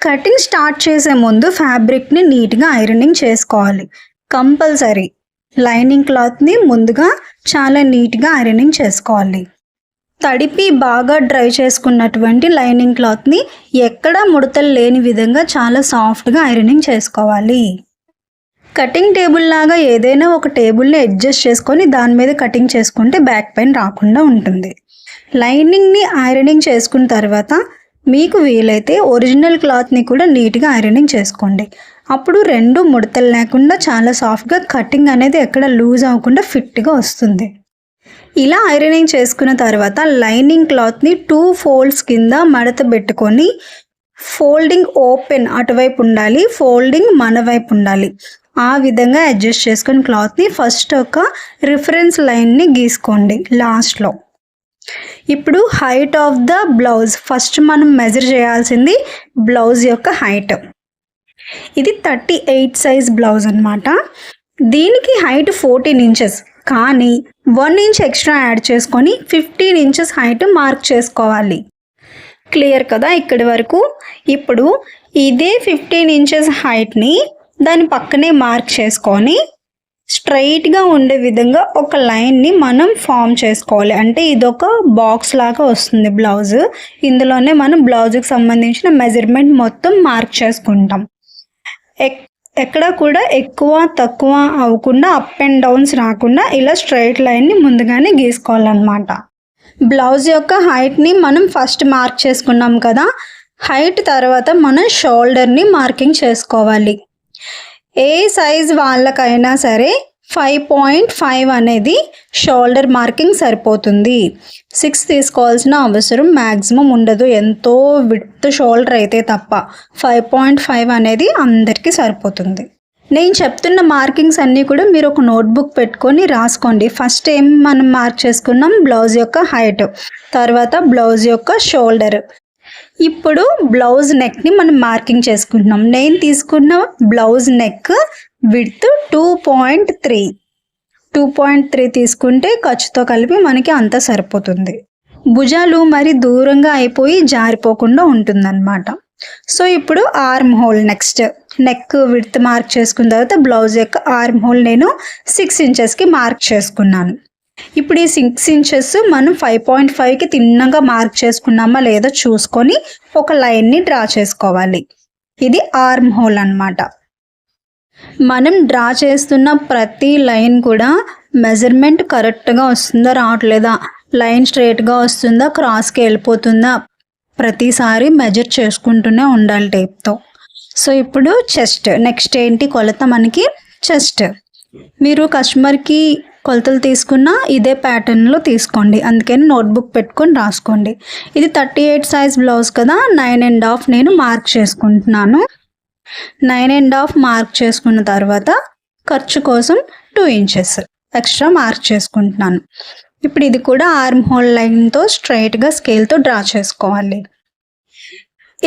Cutting start చేసే ముందు ఫ్యాబ్రిక్ని నీట్గా ఐరనింగ్ చేసుకోవాలి. కంపల్సరీ లైనింగ్ క్లాత్ని ముందుగా చాలా నీట్గా ఐరనింగ్ చేసుకోవాలి. తడిపి బాగా డ్రై చేసుకున్నటువంటి లైనింగ్ క్లాత్ని ఎక్కడ ముడతలు లేని విధంగా చాలా సాఫ్ట్గా ఐరనింగ్ చేసుకోవాలి. కటింగ్ టేబుల్ లాగా ఏదైనా ఒక టేబుల్ని అడ్జస్ట్ చేసుకొని దాని మీద కటింగ్ చేసుకుంటే బ్యాక్ పెయిన్ రాకుండా ఉంటుంది. లైనింగ్ని ఐరనింగ్ చేసుకున్న తర్వాత మీకు వీలైతే ఒరిజినల్ క్లాత్ని కూడా నీట్గా ఐరనింగ్ చేసుకోండి. అప్పుడు రెండు ముడతలు లేకుండా చాలా సాఫ్ట్గా కటింగ్ అనేది ఎక్కడ లూజ్ అవ్వకుండా ఫిట్గా వస్తుంది. ఇలా ఐరనింగ్ చేసుకున్న తర్వాత లైనింగ్ క్లాత్ని టూ ఫోల్డ్స్ కింద మడత పెట్టుకొని ఫోల్డింగ్ ఓపెన్ అటువైపు ఉండాలి ఫోల్డింగ్ మన వైపు ఉండాలి. ఆ విధంగా అడ్జస్ట్ చేసుకుని క్లాత్ని ఫస్ట్ ఒక రిఫరెన్స్ లైన్ని గీసుకోండి లాస్ట్లో. ఇప్పుడు height of the blouse first మనం మెజర్ చేయాల్సింది బ్లౌజ్ యొక్క హైట్ ఇది థర్టీ ఎయిట్ సైజ్ బ్లౌజ్ అనమాట దీనికి హైట్ ఫోర్టీన్ ఇంచెస్ కానీ వన్ ఇంచ్ ఎక్స్ట్రా యాడ్ చేసుకొని ఫిఫ్టీన్ ఇంచెస్ హైట్ మార్క్ చేసుకోవాలి. క్లియర్ కదా ఇక్కడి వరకు? ఇప్పుడు ఇదే ఫిఫ్టీన్ ఇంచెస్ హైట్ని దాని పక్కనే మార్క్ చేసుకొని స్ట్రైట్గా ఉండే విధంగా ఒక లైన్ని మనం ఫామ్ చేసుకోవాలి. అంటే ఇదొక బాక్స్ లాగా వస్తుంది బ్లౌజ్ ఇందులోనే మనం బ్లౌజ్కి సంబంధించిన మెజర్మెంట్ మొత్తం మార్క్ చేసుకుంటాం. ఎక్ ఎక్కడ కూడా ఎక్కువ తక్కువ అవ్వకుండా అప్ అండ్ డౌన్స్ రాకుండా ఇలా స్ట్రైట్ లైన్ని ముందుగానే గీసుకోవాలన్నమాట. బ్లౌజ్ యొక్క హైట్ని మనం ఫస్ట్ మార్క్ చేసుకున్నాం కదా. హైట్ తర్వాత మనం షోల్డర్ని మార్కింగ్ చేసుకోవాలి. ఏ సైజ్ వాళ్ళకైనా సరే ఫైవ్ పాయింట్ ఫైవ్ అనేది షోల్డర్ మార్కింగ్ సరిపోతుంది. సిక్స్ తీసుకోవాల్సిన అవసరం మ్యాక్సిమం ఉండదు. ఎంతో విత్ షోల్డర్ అయితే తప్ప ఫైవ్ పాయింట్ ఫైవ్ అనేది అందరికీ సరిపోతుంది. నేను చెప్తున్న మార్కింగ్స్ అన్నీ కూడా మీరు ఒక నోట్బుక్ పెట్టుకొని రాసుకోండి. ఫస్ట్ ఏం మనం మార్క్ చేసుకున్నాం? బ్లౌజ్ యొక్క హైట్ తర్వాత బ్లౌజ్ యొక్క షోల్డర్. ఇప్పుడు బ్లౌజ్ నెక్ని మనం మార్కింగ్ చేసుకుంటున్నాం. నేను తీసుకున్న blouse neck width two point three two point three తీసుకుంటే ఖర్చుతో కలిపి మనకి అంత సరిపోతుంది. భుజాలు మరి దూరంగా అయిపోయి జారిపోకుండా ఉంటుందన్నమాట. సో ఇప్పుడు arm hole next neck width mark చేసుకున్న తర్వాత బ్లౌజ్ యొక్క ఆర్మ్ హోల్ నేను సిక్స్ ఇంచెస్కి మార్క్ చేసుకున్నాను. ఇప్పుడు ఈ సిక్స్ ఇంచెస్ మనం ఫైవ్ పాయింట్ ఫైవ్కి తిన్నగా మార్క్ చేసుకున్నామా లేదో చూసుకొని ఒక లైన్ని డ్రా చేసుకోవాలి. ఇది ఆర్మ్ హోల్ అన్నమాట. మనం డ్రా చేస్తున్న ప్రతి లైన్ కూడా మెజర్మెంట్ కరెక్ట్గా వస్తుందా రావట్లేదా? లైన్ స్ట్రేట్గా వస్తుందా? క్రాస్కి వెళ్ళిపోతుందా? ప్రతిసారి మెజర్ చేసుకుంటూనే ఉండాలి టేప్తో సో ఇప్పుడు చెస్ట్ నెక్స్ట్ ఏంటి కొలత? మనకి చెస్ట్ మీరు కస్టమర్కి కొలతలు తీసుకున్న ఇదే ప్యాటర్న్లో తీసుకోండి. అందుకని నోట్బుక్ పెట్టుకొని రాసుకోండి. ఇది థర్టీ ఎయిట్ సైజ్ బ్లౌజ్ కదా నైన్ అండ్ హాఫ్ నేను మార్క్ చేసుకుంటున్నాను. నైన్ అండ్ హాఫ్ మార్క్ చేసుకున్న తర్వాత ఖర్చు కోసం టూ ఇంచెస్ ఎక్స్ట్రా మార్క్ చేసుకుంటున్నాను. ఇప్పుడు ఇది కూడా ఆర్మ్ హోల్ లైన్తో స్ట్రైట్గా స్కేల్తో డ్రా చేసుకోవాలి.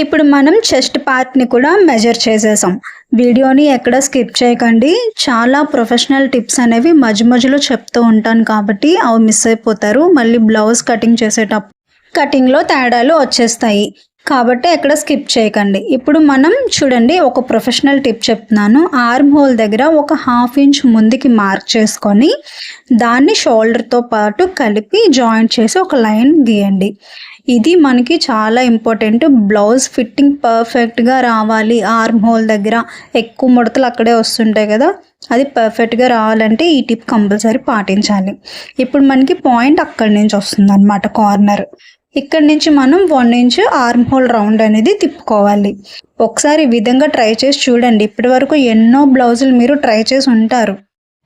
ఇప్పుడు మనం చెస్ట్ పార్ట్ని కూడా మెజర్ చేసేసాం. వీడియోని ఎక్కడ స్కిప్ చేయకండి. చాలా ప్రొఫెషనల్ టిప్స్ అనేవి మధ్య మధ్యలో చెప్తూ ఉంటాను కాబట్టి అవి మిస్ అయిపోతారు. మళ్ళీ బ్లౌజ్ కటింగ్ చేసేటప్పుడు కటింగ్లో తేడాలు వచ్చేస్తాయి. కాబట్టి ఎక్కడ స్కిప్ చేయకండి. ఇప్పుడు మనం చూడండి ఒక ప్రొఫెషనల్ టిప్ చెప్తున్నాను. ఆర్మ్ హోల్ దగ్గర ఒక హాఫ్ ఇంచ్ ముందుకి మార్క్ చేసుకొని దాన్ని షోల్డర్తో పాటు కలిపి జాయింట్ చేసి ఒక లైన్ గీయండి. ఇది మనకి చాలా ఇంపార్టెంట్ బ్లౌజ్ ఫిట్టింగ్ పర్ఫెక్ట్గా రావాలి. ఆర్మ్ హోల్ దగ్గర ఎక్కువ ముడతలు అక్కడే వస్తుంటాయి కదా. అది పర్ఫెక్ట్గా రావాలంటే ఈ టిప్ కంపల్సరీ పాటించాలి. ఇప్పుడు మనకి పాయింట్ అక్కడి నుంచి వస్తుంది అనమాట కార్నర్ ఇక్కడ నుంచి మనం one inch arm hole round అనేది తిప్పుకోవాలి. ఒకసారి ఈ విధంగా ట్రై చేసి చూడండి. ఇప్పటి వరకు ఎన్నో బ్లౌజులు మీరు ట్రై చేసి ఉంటారు.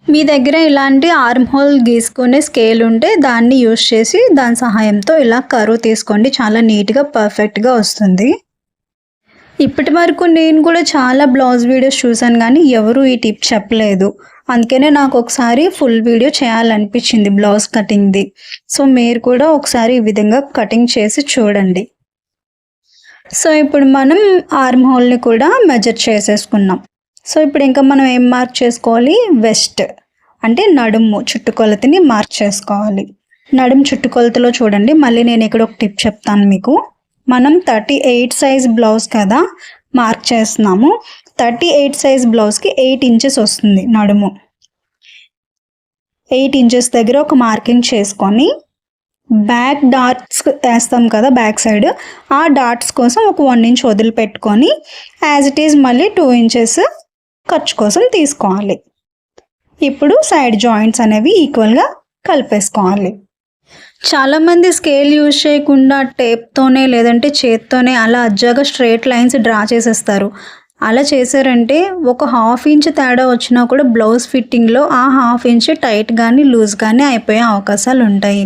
మీ దగ్గర ఇలాంటి ఆర్మ్ హోల్ గీసుకునే స్కేల్ ఉంటే దాన్ని యూస్ చేసి దాని సహాయంతో ఇలా కరువు తీసుకోండి. చాలా నీట్గా పర్ఫెక్ట్గా వస్తుంది. ఇప్పటి వరకు నేను కూడా చాలా బ్లౌజ్ వీడియోస్ చూశాను కానీ ఎవరు ఈ టిప్ చెప్పలేదు. అందుకనే నాకు ఒకసారి ఫుల్ వీడియో చేయాలనిపించింది బ్లౌజ్ కటింగ్ది. సో మీరు కూడా ఒకసారి ఈ విధంగా కటింగ్ చేసి చూడండి. సో ఇప్పుడు మనం ఆర్మ్ హోల్ని కూడా మెజర్ చేసేసుకున్నాం. సో ఇప్పుడు ఇంకా మనం ఏం మార్క్ చేసుకోవాలి? వెస్ట్. అంటే నడుము చుట్టుకొలతని మార్క్ చేసుకోవాలి. నడుము చుట్టుకొలతలో చూడండి. మళ్ళీ నేను ఇక్కడ ఒక టిప్ చెప్తాను మీకు. మనం థర్టీ ఎయిట్ సైజ్ బ్లౌజ్ కదా మార్క్ చేస్తున్నాము. థర్టీ ఎయిట్ సైజ్ బ్లౌజ్కి ఎయిట్ ఇంచెస్ వస్తుంది నడుము. ఎయిట్ ఇంచెస్ దగ్గర ఒక మార్కింగ్ చేసుకొని బ్యాక్ డాట్స్ వేస్తాం కదా బ్యాక్ సైడ్. ఆ డాట్స్ కోసం ఒక వన్ ఇంచ్ వదిలిపెట్టుకొని యాజ్ ఇట్ ఈజ్ మళ్ళీ టూ ఇంచెస్ ఖర్చు కోసం తీసుకోవాలి. ఇప్పుడు సైడ్ జాయింట్స్ అనేవి ఈక్వల్గా కలిపేసుకోవాలి. చాలామంది స్కేల్ యూజ్ చేయకుండా టేప్తోనే లేదంటే చేత్తోనే అలా అజ్జాగా స్ట్రేట్ లైన్స్ డ్రా చేసేస్తారు. అలా చేశారంటే ఒక హాఫ్ ఇంచ్ తేడా వచ్చినా కూడా బ్లౌజ్ ఫిట్టింగ్లో ఆ హాఫ్ ఇంచ్ టైట్ కానీ లూజ్ కానీ అయిపోయే అవకాశాలు ఉంటాయి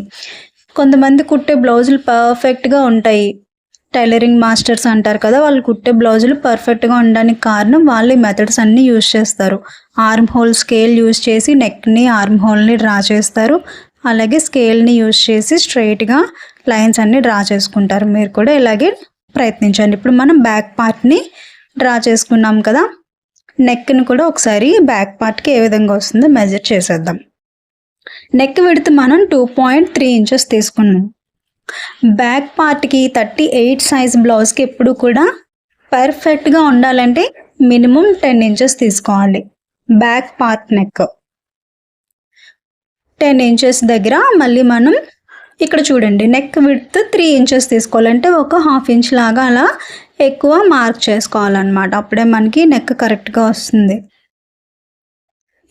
కొంతమంది కుట్టే బ్లౌజులు పర్ఫెక్ట్గా ఉంటాయి. టైలరింగ్ మాస్టర్స్ అంటారు కదా వాళ్ళు కుట్టే బ్లౌజులు పర్ఫెక్ట్గా ఉండడానికి కారణం వాళ్ళు ఈ మెథడ్స్ అన్నీ యూజ్ చేస్తారు. ఆర్మ్ హోల్ స్కేల్ యూజ్ చేసి నెక్ని ఆర్మ్ హోల్ని డ్రా చేస్తారు. అలాగే స్కేల్ని యూజ్ చేసి స్ట్రైట్గా లైన్స్ అన్నీ డ్రా చేసుకుంటారు. మీరు కూడా ఇలాగే ప్రయత్నించండి. ఇప్పుడు మనం బ్యాక్ పార్ట్ని డ్రా చేసుకున్నాం కదా నెక్ని కూడా ఒకసారి బ్యాక్ పార్ట్కి ఏ విధంగా వస్తుందో మెజర్ చేసేద్దాం. నెక్ విడితే మనం టూ పాయింట్ త్రీ ఇంచెస్ తీసుకున్నాం. బ్యాక్ పార్ట్కి థర్టీ ఎయిట్ సైజ్ బ్లౌజ్కి ఎప్పుడు కూడా పర్ఫెక్ట్గా ఉండాలంటే మినిమం టెన్ ఇంచెస్ తీసుకోవాలి. Back part neck. Ten inches దగ్గర మళ్ళీ మనం ఇక్కడ చూడండి నెక్ విడ్త్ త్రీ ఇంచెస్ తీసుకోవాలంటే ఒక హాఫ్ ఇంచ్ లాగా అలా ఎక్కువ మార్క్ చేసుకోవాలన్నమాట. అప్పుడే మనకి నెక్ కరెక్ట్గా వస్తుంది.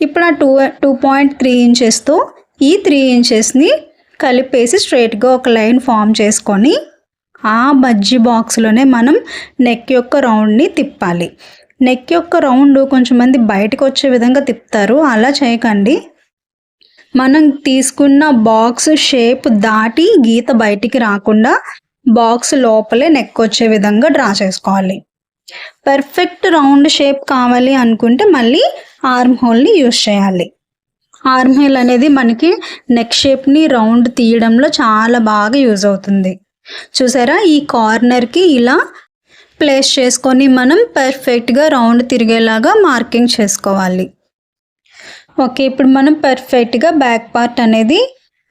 ఇప్పుడు ఆ టూ టూ పాయింట్ త్రీ ఇంచెస్తో ఈ త్రీ ఇంచెస్ని కలిపేసి స్ట్రైట్గా ఒక లైన్ ఫామ్ చేసుకొని ఆ బజ్జీ బాక్స్లోనే మనం నెక్ యొక్క రౌండ్ని తిప్పాలి. నెక్ యొక్క రౌండ్ కొంచెం మంది బయటకు వచ్చే విధంగా తిప్పుతారు. అలా చేయకండి. మనం తీసుకున్న బాక్స్ షేప్ దాటి గీత బయటికి రాకుండా బాక్స్ లోపలే నెక్ వచ్చే విధంగా డ్రా చేసుకోవాలి. పర్ఫెక్ట్ రౌండ్ షేప్ కావాలి అనుకుంటే మళ్ళీ ఆర్మ్ హోల్ని యూస్ చేయాలి. ఆర్మ్ హోల్ అనేది మనకి నెక్ షేప్ని రౌండ్ తీయడంలో చాలా బాగా యూజ్ అవుతుంది. చూసారా? ఈ కార్నర్కి ఇలా ప్లేస్ చేసుకొని మనం పర్ఫెక్ట్గా రౌండ్ తిరిగేలాగా మార్కింగ్ చేసుకోవాలి. ఓకే ఇప్పుడు మనం పర్ఫెక్ట్గా బ్యాక్ పార్ట్ అనేది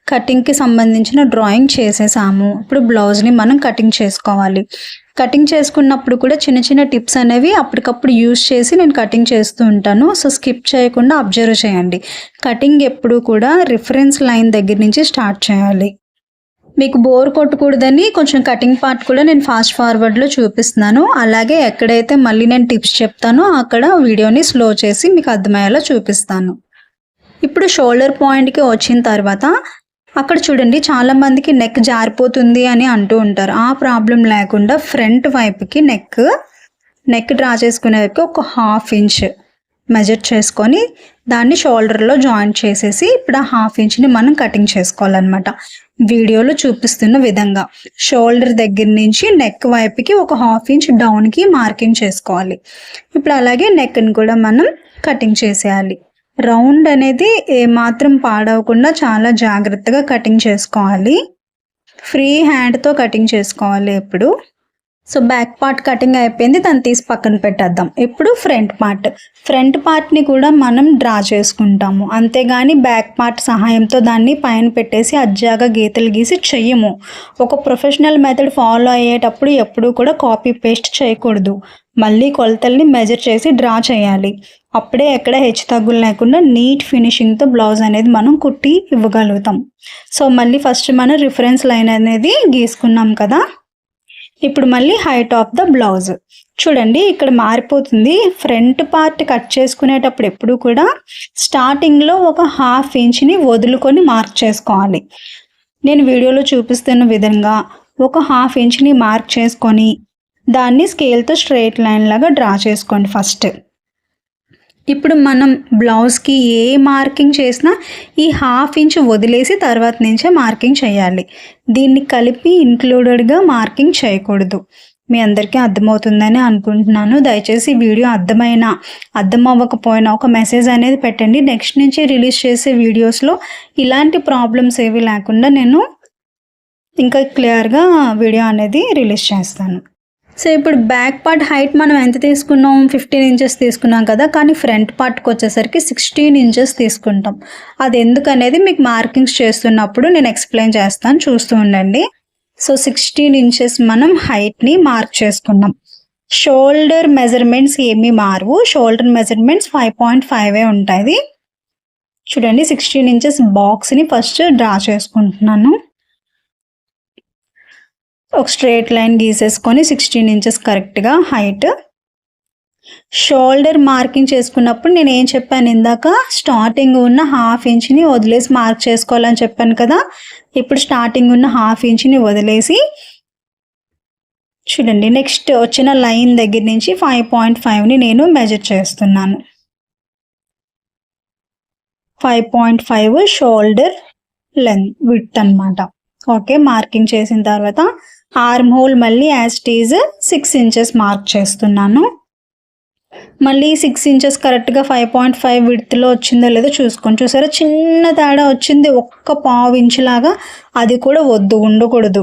కటింగ్కి సంబంధించిన డ్రాయింగ్ చేసేసాము. ఇప్పుడు బ్లౌజ్ని మనం కటింగ్ చేసుకోవాలి. కటింగ్ చేసుకున్నప్పుడు కూడా చిన్న చిన్న టిప్స్ అనేవి అప్పటికప్పుడు యూజ్ చేసి నేను కటింగ్ చేస్తూ ఉంటాను. సో స్కిప్ చేయకుండా అబ్జర్వ్ చేయండి. కటింగ్ ఎప్పుడు కూడా రిఫరెన్స్ లైన్ దగ్గర నుంచి స్టార్ట్ చేయాలి. మీకు బోర్ కొట్టకూడదని కొంచెం కటింగ్ పార్ట్ కూడా నేను ఫాస్ట్ ఫార్వర్డ్లో చూపిస్తున్నాను. అలాగే ఎక్కడైతే మళ్ళీ నేను టిప్స్ చెప్తానో అక్కడ వీడియోని స్లో చేసి మీకు అర్థమయ్యేలా చూపిస్తాను. ఇప్పుడు షోల్డర్ పాయింట్కి వచ్చిన తర్వాత అక్కడ చూడండి చాలామందికి నెక్ జారిపోతుంది అని అంటూ ఉంటారు. ఆ ప్రాబ్లం లేకుండా ఫ్రంట్ వైపుకి నెక్ నెక్ డ్రా చేసుకునే వైపుకి ఒక హాఫ్ ఇంచ్ మెజర్ చేసుకొని దాన్ని షోల్డర్లో జాయింట్ చేసేసి ఇప్పుడు ఆ హాఫ్ ఇంచ్ని మనం కటింగ్ చేసుకోవాలన్నమాట. వీడియోలో చూపిస్తున్న విధంగా షోల్డర్ దగ్గర నుంచి నెక్ వైపుకి ఒక హాఫ్ ఇంచ్ డౌన్కి మార్కింగ్ చేసుకోవాలి. ఇప్పుడు అలాగే నెక్ని కూడా మనం కటింగ్ చేసేయాలి. రౌండ్ అనేది ఏమాత్రం పాడవకుండా చాలా జాగ్రత్తగా కటింగ్ చేసుకోవాలి. ఫ్రీ హ్యాండ్తో కటింగ్ చేసుకోవాలి ఎప్పుడు. సో బ్యాక్ పార్ట్ కటింగ్ అయిపోయింది. దాన్ని తీసి పక్కన పెట్టేద్దాం. ఇప్పుడు ఫ్రంట్ పార్ట్. ఫ్రంట్ పార్ట్ని కూడా మనం డ్రా చేసుకుంటాము. అంతేగాని బ్యాక్ పార్ట్ సహాయంతో దాన్ని పైన పెట్టేసి అజ్జాగా గీతలు గీసి చెయ్యము. ఒక ప్రొఫెషనల్ మెథడ్ ఫాలో అయ్యేటప్పుడు ఎప్పుడూ కూడా కాపీ పేస్ట్ చేయకూడదు. మళ్ళీ కొలతల్ని మెజర్ చేసి డ్రా చేయాలి. అప్పుడే ఎక్కడ హెచ్చు తగ్గులు లేకుండా నీట్ ఫినిషింగ్తో బ్లౌజ్ అనేది మనం కుట్టి ఇవ్వగలుగుతాం. సో మళ్ళీ ఫస్ట్ మనం రిఫరెన్స్ లైన్ అనేది గీసుకున్నాం కదా? ఇప్పుడు మళ్ళీ హైట్ ఆఫ్ ద బ్లౌజ్ చూడండి ఇక్కడ మారిపోతుంది. ఫ్రంట్ పార్ట్ కట్ చేసుకునేటప్పుడు ఎప్పుడు కూడా స్టార్టింగ్లో ఒక హాఫ్ ఇంచ్ని వదులుకొని మార్క్ చేసుకోవాలి. నేను వీడియోలో చూపిస్తున్న విధంగా ఒక హాఫ్ ఇంచ్ని మార్క్ చేసుకొని దాన్ని స్కేల్తో స్ట్రైట్ లైన్ లాగా డ్రా చేసుకోండి ఫస్ట్ ఇప్పుడు మనం బ్లౌజ్కి ఏ మార్కింగ్ చేసినా ఈ హాఫ్ ఇంచ్ వదిలేసి తర్వాత నుంచే మార్కింగ్ చేయాలి. దీన్ని కలిపి ఇంక్లూడెడ్గా మార్కింగ్ చేయకూడదు. మీ అందరికీ అర్థమవుతుందని అనుకుంటున్నాను. దయచేసి వీడియో అర్థమైనా అర్థం అవ్వకపోయినా ఒక మెసేజ్ అనేది పెట్టండి. నెక్స్ట్ నుంచి రిలీజ్ చేసే వీడియోస్లో ఇలాంటి ప్రాబ్లమ్స్ ఏవి లేకుండా నేను ఇంకా క్లియర్గా వీడియో అనేది రిలీజ్ చేస్తాను. సో ఇప్పుడు బ్యాక్ పార్ట్ హైట్ మనం ఎంత తీసుకున్నాం? ఫిఫ్టీన్ ఇంచెస్ తీసుకున్నాం కదా కానీ ఫ్రంట్ పార్ట్కి వచ్చేసరికి సిక్స్టీన్ ఇంచెస్ తీసుకుంటాం. అది ఎందుకనేది మీకు మార్కింగ్స్ చేస్తున్నప్పుడు నేను ఎక్స్ప్లెయిన్ చేస్తాను చూస్తూ ఉండండి. సో సిక్స్టీన్ ఇంచెస్ మనం హైట్ని మార్క్ చేసుకున్నాం. షోల్డర్ మెజర్మెంట్స్ ఏమీ మారవు. Shoulder measurements five point five ఉంటుంది చూడండి సిక్స్టీన్ ఇంచెస్ బాక్స్ని ఫస్ట్ డ్రా చేసుకుంటున్నాను. ఒక స్ట్రేట్ లైన్ గీసేసుకొని సిక్స్టీన్ ఇంచెస్ కరెక్ట్గా హైట్. షోల్డర్ మార్కింగ్ చేసుకున్నప్పుడు నేను ఏం చెప్పాను? ఇందాక స్టార్టింగ్ ఉన్న హాఫ్ ఇంచ్ని వదిలేసి మార్క్ చేసుకోవాలని చెప్పాను కదా? ఇప్పుడు స్టార్టింగ్ ఉన్న హాఫ్ ఇంచ్ని వదిలేసి చూడండి నెక్స్ట్ వచ్చిన లైన్ దగ్గర నుంచి ఫైవ్ పాయింట్ ఫైవ్ని నేను మెజర్ చేస్తున్నాను. Five point five shoulder length with అనమాట ఓకే మార్కింగ్ చేసిన తర్వాత ఆర్మ్ హోల్ మళ్ళీ as it's six inches mark చేస్తున్నాను. మళ్ళీ సిక్స్ ఇంచెస్ కరెక్ట్గా ఫైవ్ పాయింట్ ఫైవ్ విడ్త్లో వచ్చిందో లేదో చూసుకొని చూసారా? చిన్న తేడా వచ్చింది ఒక్క పావు ఇంచులాగా అది కూడా వద్దు ఉండకూడదు.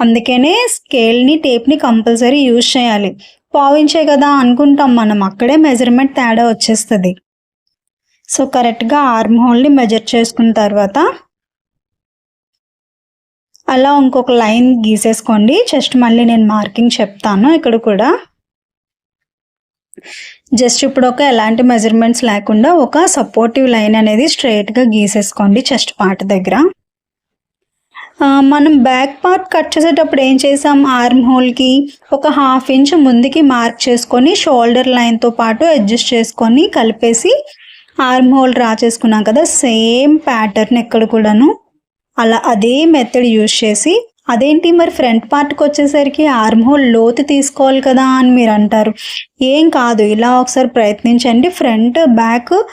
అందుకనే స్కేల్ని టేప్ని కంపల్సరీ యూజ్ చేయాలి. పావు ఇంచే కదా అనుకుంటాం మనం అక్కడే మెజర్మెంట్ తేడా వచ్చేస్తుంది. సో కరెక్ట్గా ఆర్మ్ హోల్ని మెజర్ చేసుకున్న తర్వాత అలా ఇంకొక లైన్ గీసేసుకోండి. జస్ట్ మళ్ళీ నేను మార్కింగ్ చెప్తాను ఇక్కడ కూడా. జస్ట్ ఇప్పుడు ఒక ఎలాంటి మెజర్మెంట్స్ లేకుండా ఒక సపోర్టివ్ లైన్ అనేది స్ట్రైట్గా గీసేసుకోండి చెస్ట్ పార్ట్ దగ్గర. మనం బ్యాక్ పార్ట్ కట్ చేసేటప్పుడు ఏం చేసాం? ఆర్మ్ హోల్కి ఒక హాఫ్ ఇంచ్ ముందుకి మార్క్ చేసుకొని షోల్డర్ లైన్తో పాటు అడ్జస్ట్ చేసుకొని కలిపేసి ఆర్మ్ హోల్ డ్రా చేసుకున్నాం కదా సేమ్ ప్యాటర్న్ ఎక్కడ కూడాను. అలా అదే మెథడ్ యూజ్ చేసి అదేంటి మరి ఫ్రంట్ పార్ట్కి వచ్చేసరికి ఆర్మ్ హోల్ లోతు తీసుకోవాలి కదా అని మీరు అంటారు. ఏం కాదు ఇలా ఒకసారి ప్రయత్నించండి. ఫ్రంట్ బ్యాక్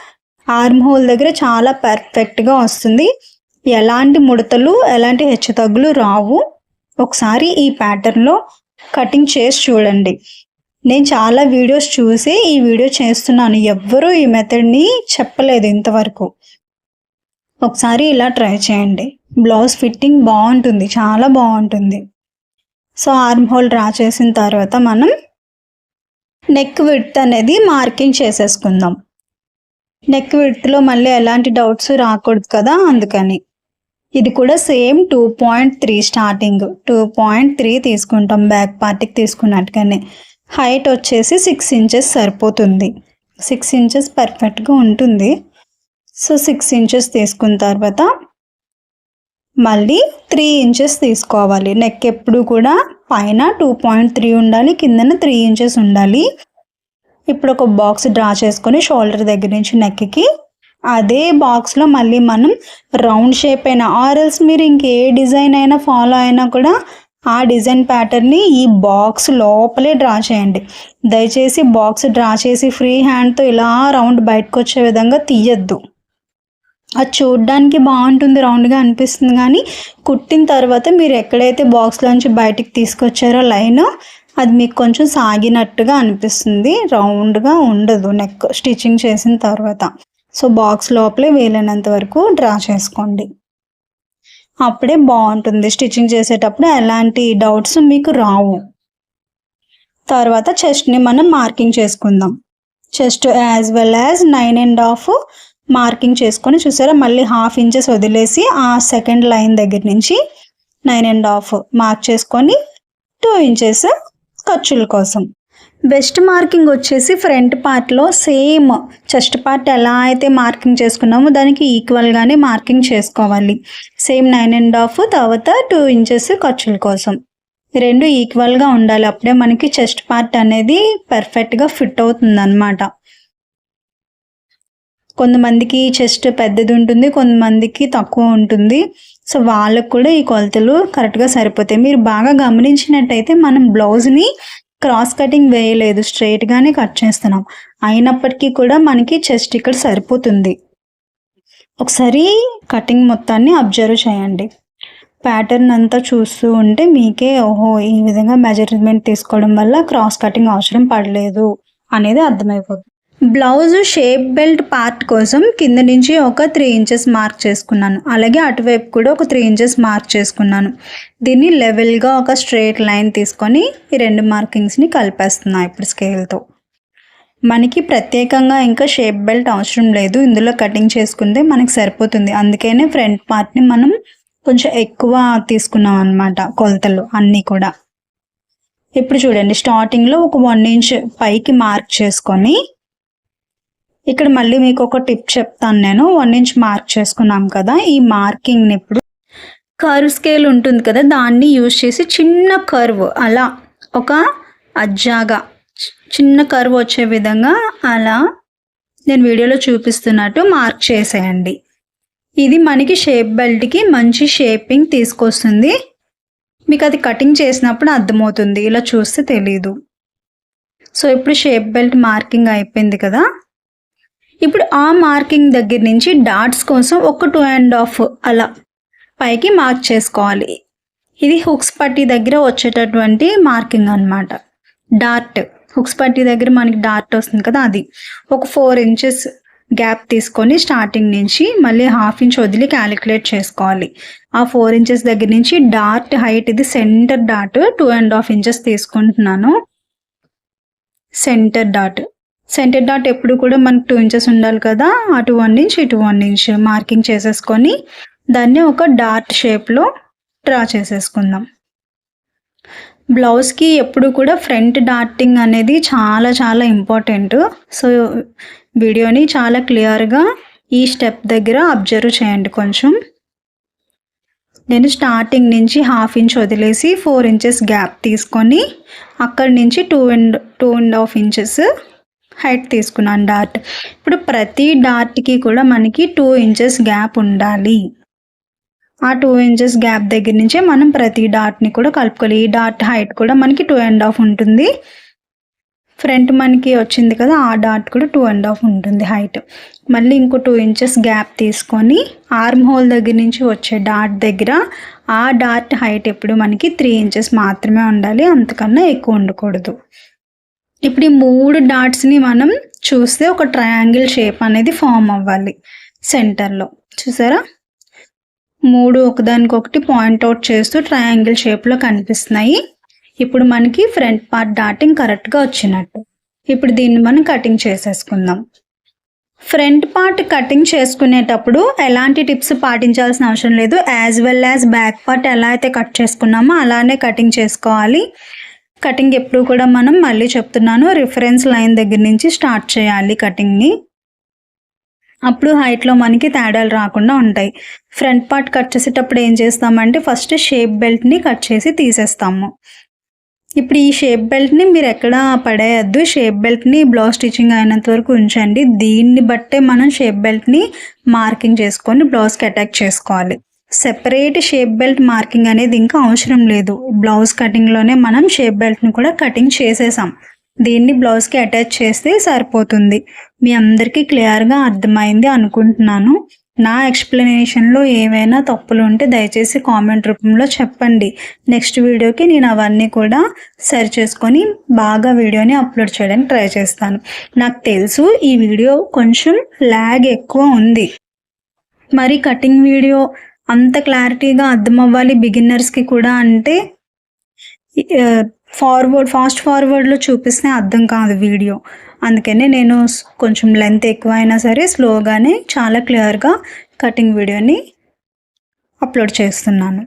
ఆర్మ్ హోల్ దగ్గర చాలా పర్ఫెక్ట్గా వస్తుంది. ఎలాంటి ముడతలు ఎలాంటి హెచ్చుతగ్గులు రావు. ఒకసారి ఈ ప్యాటర్న్లో కటింగ్ చేసి చూడండి. నేను చాలా వీడియోస్ చూసి ఈ వీడియో చేస్తున్నాను. ఎవ్వరూ ఈ మెథడ్ని చెప్పలేదు ఇంతవరకు. ఒకసారి ఇలా ట్రై చేయండి. బ్లౌజ్ ఫిట్టింగ్ బాగుంటుంది చాలా బాగుంటుంది. సో ఆర్మ్ హోల్ డ్రా చేసిన తర్వాత మనం నెక్ విడ్త్ అనేది మార్కింగ్ చేసేసుకుందాం. నెక్ విడ్త్లో మళ్ళీ ఎలాంటి డౌట్స్ రాకూడదు కదా అందుకని. ఇది కూడా same two point three starting two point three తీసుకుంటాం బ్యాక్ పార్ట్కి తీసుకున్నట్టుగానే. హైట్ వచ్చేసి సిక్స్ ఇంచెస్ సరిపోతుంది. సిక్స్ ఇంచెస్ పర్ఫెక్ట్గా ఉంటుంది. సో సిక్స్ ఇంచెస్ తీసుకున్న తర్వాత మళ్ళీ త్రీ ఇంచెస్ తీసుకోవాలి. నెక్ ఎప్పుడు కూడా పైన టూ పాయింట్ త్రీ ఉండాలి కిందన త్రీ ఇంచెస్ ఉండాలి. ఇప్పుడు ఒక బాక్స్ డ్రా చేసుకొని షోల్డర్ దగ్గర నుంచి నెక్కి అదే బాక్స్లో మళ్ళీ మనం రౌండ్ షేప్ అయినా ఆర్ఎల్స్ మీరు ఇంకే డిజైన్ అయినా ఫాలో అయినా కూడా ఆ డిజైన్ ప్యాటర్న్ని ఈ బాక్స్ లోపలే డ్రా చేయండి. దయచేసి బాక్స్ డ్రా చేసి ఫ్రీ హ్యాండ్తో ఇలా రౌండ్ బయటకు వచ్చే విధంగా తీయద్దు. అది చూడడానికి బాగుంటుంది రౌండ్గా అనిపిస్తుంది. కానీ కుట్టిన తర్వాత మీరు ఎక్కడైతే బాక్స్లోంచి బయటికి తీసుకొచ్చారో లైన్ అది మీకు కొంచెం సాగినట్టుగా అనిపిస్తుంది. రౌండ్గా ఉండదు నెక్ స్టిచ్చింగ్ చేసిన తర్వాత. సో బాక్స్ లోపలే వీలైనంత వరకు డ్రా చేసుకోండి. అప్పుడే బాగుంటుంది. స్టిచ్చింగ్ చేసేటప్పుడు ఎలాంటి డౌట్స్ మీకు రావు. తర్వాత చెస్ట్ని మనం మార్కింగ్ చేసుకుందాం. Chest as well as nine and half marking చేసుకొని చూసారా? మళ్ళీ హాఫ్ ఇంచెస్ వదిలేసి ఆ సెకండ్ లైన్ దగ్గర నుంచి నైన్ అండ్ హాఫ్ మార్క్ చేసుకొని టూ ఇంచెస్ ఖర్చుల కోసం. బెస్ట్ మార్కింగ్ వచ్చేసి ఫ్రంట్ పార్ట్లో సేమ్ చెస్ట్ పార్ట్ ఎలా అయితే మార్కింగ్ చేసుకున్నామో దానికి ఈక్వల్గానే మార్కింగ్ చేసుకోవాలి. సేమ్ నైన్ అండ్ హాఫ్ తర్వాత టూ ఇంచెస్ ఖర్చుల కోసం. రెండు ఈక్వల్గా ఉండాలి. అప్పుడే మనకి చెస్ట్ పార్ట్ అనేది పర్ఫెక్ట్గా ఫిట్ అవుతుంది అనమాట కొంతమందికి చెస్ట్ పెద్దది ఉంటుంది కొంతమందికి తక్కువ ఉంటుంది సో వాళ్ళకు కూడా ఈ కొలతలు కరెక్ట్గా సరిపోతాయి. మీరు బాగా గమనించినట్టయితే మనం బ్లౌజ్ని క్రాస్ కటింగ్ వేయలేదు స్ట్రైట్గానే కట్ చేస్తున్నాం. అయినప్పటికీ కూడా మనకి చెస్ట్ ఇక్కడ సరిపోతుంది. ఒకసారి కటింగ్ మొత్తాన్ని అబ్జర్వ్ చేయండి. ప్యాటర్న్ అంతా చూస్తూ ఉంటే మీకే ఓహో ఈ విధంగా మెజర్మెంట్ తీసుకోవడం వల్ల క్రాస్ కటింగ్ అవసరం పడలేదు అనేది అర్థమైపోతుంది. బ్లౌజ్ షేప్ బెల్ట్ పార్ట్ కోసం కింద నుంచి ఒక త్రీ ఇంచెస్ మార్క్ చేసుకున్నాను. అలాగే అటువైపు కూడా ఒక త్రీ ఇంచెస్ మార్క్ చేసుకున్నాను. దీన్ని లెవెల్గా ఒక స్ట్రేట్ లైన్ తీసుకొని ఈ రెండు మార్కింగ్స్ని కలిపేస్తున్నా ఇప్పుడు స్కేల్తో మనకి ప్రత్యేకంగా ఇంకా షేప్ బెల్ట్ అవసరం లేదు. ఇందులో కటింగ్ చేసుకుంటే మనకి సరిపోతుంది. అందుకనే ఫ్రంట్ పార్ట్ని మనం కొంచెం ఎక్కువ తీసుకున్నాం అనమాట కొలతలు అన్నీ కూడా. ఇప్పుడు చూడండి స్టార్టింగ్లో ఒక వన్ ఇంచ్ పైకి మార్క్ చేసుకొని ఇక్కడ మళ్ళీ మీకు ఒక టిప్ చెప్తాను నేను. వన్ ఇంచ్ మార్క్ చేసుకున్నాం కదా ఈ మార్కింగ్ని ఇప్పుడు కర్వ్ స్కేల్ ఉంటుంది కదా దాన్ని యూజ్ చేసి చిన్న కర్వ్ అలా ఒక అజ్జాగా చిన్న కర్వ్ వచ్చే విధంగా అలా నేను వీడియోలో చూపిస్తున్నట్టు మార్క్ చేసేయండి. ఇది మనకి షేప్ బెల్ట్కి మంచి షేపింగ్ తీసుకొస్తుంది. మీకు అది కటింగ్ చేసినప్పుడు అర్థమవుతుంది ఇలా చూస్తే తెలీదు. సో ఇప్పుడు షేప్ బెల్ట్ మార్కింగ్ అయిపోయింది కదా ఇప్పుడు ఆ మార్కింగ్ దగ్గర నుంచి డాట్స్ కోసం ఒక టూ అండ్ హాఫ్ అలా పైకి మార్క్ చేసుకోవాలి. ఇది హుక్స్ పట్టి దగ్గర వచ్చేటటువంటి మార్కింగ్ అన్నమాట. డార్ట్ హుక్స్ పట్టి దగ్గర మనకి డార్ట్ వస్తుంది కదా అది. ఒక ఫోర్ ఇంచెస్ గ్యాప్ తీసుకొని స్టార్టింగ్ నుంచి మళ్ళీ హాఫ్ ఇంచ్ వదిలి క్యాలిక్యులేట్ చేసుకోవాలి. ఆ ఫోర్ ఇంచెస్ దగ్గర నుంచి డార్ట్ హైట్ ఇది centre dot two and half inches తీసుకుంటున్నాను. Centre dot. సెంటర్ డాట్ ఎప్పుడు కూడా మనకు టూ ఇంచెస్ ఉండాలి కదా? అటు వన్ ఇంచ్ ఇటు వన్ ఇంచ్ మార్కింగ్ చేసేసుకొని దాన్ని ఒక డార్ట్ షేప్లో డ్రా చేసేసుకుందాం. బ్లౌజ్కి ఎప్పుడు కూడా ఫ్రంట్ డార్టింగ్ అనేది చాలా చాలా ఇంపార్టెంట్ సో వీడియోని చాలా క్లియర్గా ఈ స్టెప్ దగ్గర అబ్జర్వ్ చేయండి కొంచెం. నేను స్టార్టింగ్ నుంచి హాఫ్ ఇంచ్ వదిలేసి ఫోర్ ఇంచెస్ గ్యాప్ తీసుకొని అక్కడి నుంచి two and two and half inches height తీసుకున్నాను డాట్. ఇప్పుడు ప్రతి డాట్కి కూడా మనకి టూ ఇంచెస్ గ్యాప్ ఉండాలి. ఆ టూ ఇంచెస్ గ్యాప్ దగ్గర నుంచే మనం ప్రతి డాట్ని కూడా కలుపుకోవాలి. ఈ డాట్ హైట్ కూడా మనకి టూ అండ్ హాఫ్ ఉంటుంది. ఫ్రంట్ మనకి వచ్చింది కదా ఆ డాట్ కూడా టూ అండ్ హాఫ్ ఉంటుంది హైట్. మళ్ళీ ఇంకో టూ ఇంచెస్ గ్యాప్ తీసుకొని ఆర్మ్ హోల్ దగ్గర నుంచి వచ్చే డాట్ దగ్గర ఆ డాట్ హైట్ ఎప్పుడు మనకి త్రీ ఇంచెస్ మాత్రమే ఉండాలి. అంతకన్నా ఎక్కువ ఉండకూడదు. ఇప్పుడు ఈ మూడు డాట్స్ని మనం చూస్తే ఒక ట్రయాంగిల్ షేప్ అనేది ఫామ్ అవ్వాలి సెంటర్లో చూసారా? మూడు ఒకదానికొకటి పాయింట్ అవుట్ చేస్తూ ట్రయాంగిల్ షేప్లో కనిపిస్తున్నాయి. ఇప్పుడు మనకి ఫ్రంట్ పార్ట్ డాటింగ్ కరెక్ట్గా వచ్చినట్టు. ఇప్పుడు దీన్ని మనం కటింగ్ చేసేసుకుందాం. ఫ్రంట్ పార్ట్ కటింగ్ చేసుకునేటప్పుడు ఎలాంటి టిప్స్ పాటించాల్సిన అవసరం లేదు. As well as back part ఎలా అయితే కట్ చేసుకున్నామో అలానే కటింగ్ చేసుకోవాలి. కటింగ్ ఎప్పుడు కూడా మనం మళ్ళీ చెప్తున్నాను రిఫరెన్స్ లైన్ దగ్గర నుంచి స్టార్ట్ చేయాలి కటింగ్ని. అప్పుడు హైట్లో మనకి తేడాలు రాకుండా ఉంటాయి. ఫ్రంట్ పార్ట్ కట్ చేసేటప్పుడు ఏం చేస్తామంటే ఫస్ట్ షేప్ బెల్ట్ని కట్ చేసి తీసేస్తాము. ఇప్పుడు ఈ షేప్ బెల్ట్ని మీరు ఎక్కడ పడేయద్దు. షేప్ బెల్ట్ని బ్లౌజ్ స్టిచ్చింగ్ అయినంత వరకు ఉంచండి. దీన్ని బట్టే మనం షేప్ బెల్ట్ని మార్కింగ్ చేసుకొని బ్లౌజ్కి అటాక్ చేసుకోవాలి. సెపరేట్ షేప్ బెల్ట్ మార్కింగ్ అనేది ఇంకా అవసరం లేదు. బ్లౌజ్ కటింగ్లోనే మనం షేప్ బెల్ట్ని కూడా కటింగ్ చేసేసాం. దీన్ని బ్లౌజ్కి అటాచ్ చేస్తే సరిపోతుంది. మీ అందరికీ క్లియర్గా అర్థమైంది అనుకుంటున్నాను. నా ఎక్స్ప్లెనేషన్లో ఏవైనా తప్పులు ఉంటే దయచేసి కామెంట్ రూపంలో చెప్పండి. నెక్స్ట్ వీడియోకి నేను అవన్నీ కూడా సరి చేసుకొని బాగా వీడియోని అప్లోడ్ చేయడానికి ట్రై చేస్తాను. నాకు తెలుసు ఈ వీడియో కొంచెం ల్యాగ్ ఎక్కువ ఉంది. మరి కటింగ్ వీడియో అంత క్లారిటీగా అర్థం అవ్వాలి బిగిన్నర్స్కి కూడా అంటే ఫార్వర్డ్ ఫాస్ట్ ఫార్వర్డ్లో చూపిస్తే అర్థం కాదు వీడియో. అందుకనే నేను కొంచెం లెంత్ ఎక్కువ అయినా సరే స్లోగానే చాలా క్లియర్గా కటింగ్ వీడియోని అప్లోడ్ చేస్తున్నాను.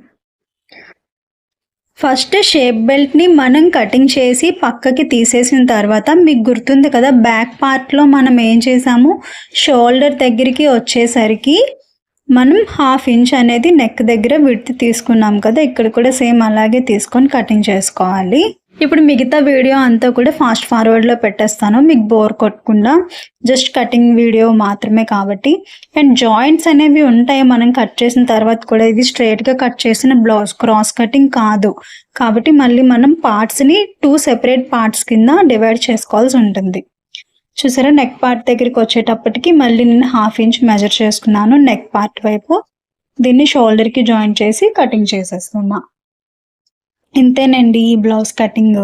ఫస్ట్ షేప్ బెల్ట్ని మనం కటింగ్ చేసి పక్కకి తీసేసిన తర్వాత మీకు గుర్తుంది కదా బ్యాక్ పార్ట్లో మనం ఏం చేసాము? షోల్డర్ దగ్గరికి వచ్చేసరికి మనం హాఫ్ ఇంచ్ అనేది నెక్ దగ్గర విడ్త్ తీసుకున్నాం కదా ఇక్కడ కూడా సేమ్ అలాగే తీసుకొని కటింగ్ చేసుకోవాలి. ఇప్పుడు మిగతా వీడియో అంతా కూడా ఫాస్ట్ ఫార్వర్డ్లో పెట్టేస్తాను మీకు బోర్ కొట్టకుండా. జస్ట్ కటింగ్ వీడియో మాత్రమే కాబట్టి. అండ్ జాయింట్స్ అనేవి ఉంటాయి మనం కట్ చేసిన తర్వాత కూడా ఇది స్ట్రైట్గా కట్ చేసిన బ్లౌజ్ క్రాస్ కటింగ్ కాదు. కాబట్టి మళ్ళీ మనం పార్ట్స్ని టూ సెపరేట్ పార్ట్స్ కింద డివైడ్ చేసుకోవాల్సి ఉంటుంది. చూసారా నెక్ పార్ట్ దగ్గరికి వచ్చేటప్పటికి మళ్ళీ నేను హాఫ్ ఇంచ్ మెజర్ చేసుకున్నాను నెక్ పార్ట్ వైపు. దీన్ని షోల్డర్కి జాయిన్ చేసి కటింగ్ చేసేస్తున్నా. ఇంతేనండి ఈ బ్లౌజ్ కటింగ్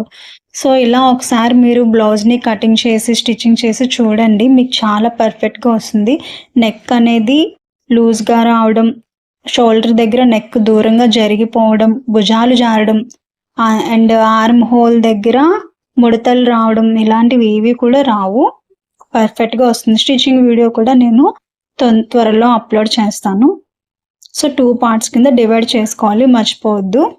సో ఇలా ఒకసారి మీరు బ్లౌజ్ని కటింగ్ చేసి స్టిచ్చింగ్ చేసి చూడండి. మీకు చాలా పర్ఫెక్ట్గా వస్తుంది. నెక్ అనేది లూజ్గా రావడం షోల్డర్ దగ్గర నెక్ దూరంగా జరిగిపోవడం భుజాలు జారడం అండ్ ఆర్మ్ హోల్ దగ్గర ముడతలు రావడం ఇలాంటివి ఏవి కూడా రావు. పర్ఫెక్ట్గా వస్తుంది. స్టిచ్చింగ్ వీడియో కూడా నేను తొం- త్వరలో అప్లోడ్ చేస్తాను. సో టూ పార్ట్స్ కింద డివైడ్ చేసుకోవాలి. మర్చిపోవద్దు.